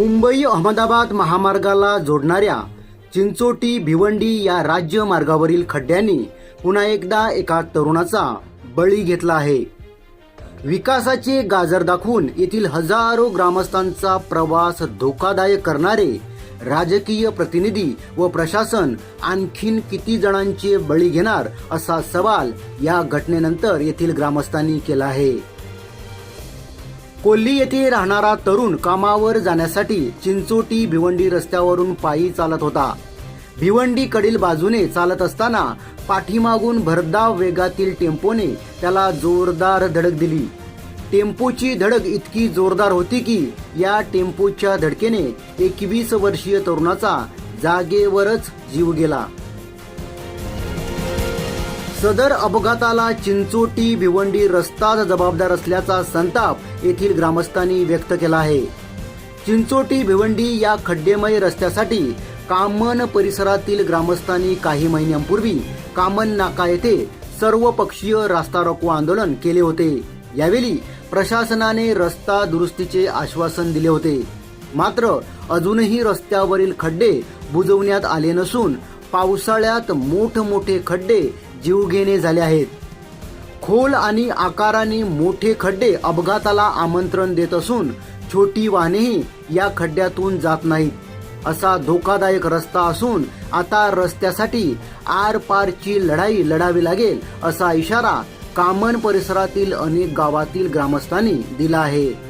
मुंबई अहमदाबाद महामार्गाला जोडणाऱ्या चिंचोटी भिवंडी या राज्य मार्गावरील खड्ड्यांनी पुन्हा एकदा एका तरुणाचा बळी घेतला आहे. विकासाचे गाजर दाखवून येथील हजारो ग्रामस्थांचा प्रवास धोकादायक करणारे राजकीय प्रतिनिधी व प्रशासन आणखीन किती जणांचे बळी घेणार असा सवाल या घटनेनंतर येथील ग्रामस्थांनी केला आहे. कोल्ली येथे राहणारा तरुण कामावर जाण्यासाठी चिंचोटी भिवंडी रस्त्यावरून पायी चालत होता. भिवंडीकडील बाजूने चालत असताना पाठीमागून भरधाव वेगातील टेम्पोने त्याला जोरदार धडक दिली. टेम्पोची धडक इतकी जोरदार होती की या टेम्पोच्या धडकेने एकवीस वर्षीय तरुणाचा जागेवरच जीव गेला. सदर अपघाताला चिंचोटी भिवंडी रस्ताच जबाबदार असल्याचा संताप येथील ग्रामस्थांनी व्यक्त केला आहे. चिंचोटी भिवंडी या खड्डेमय रस्त्यासाठी कामन परिसरातील ग्रामस्थांनी काही महिन्यांपूर्वी कामन नाका येथे सर्वपक्षीय रास्ता रोको आंदोलन केले होते. यावेळी प्रशासनाने रस्ता दुरुस्तीचे आश्वासन दिले होते. मात्र अजूनही रस्त्यावरील खड्डे बुजवण्यात आले नसून पावसाळ्यात मोठमोठे खड्डे जीवघेणे झाले आहेत. खोल आणि आकाराने मोठे खड्डे अपघाताला आमंत्रण देत असून छोटी वाहनेही या खड्ड्यातून जात नाहीत. असा धोकादायक रस्ता असून आता रस्त्यासाठी आर पारची लढाई लढावी लागेल असा इशारा कामन परिसरातील अनेक गावातील ग्रामस्थांनी दिला आहे.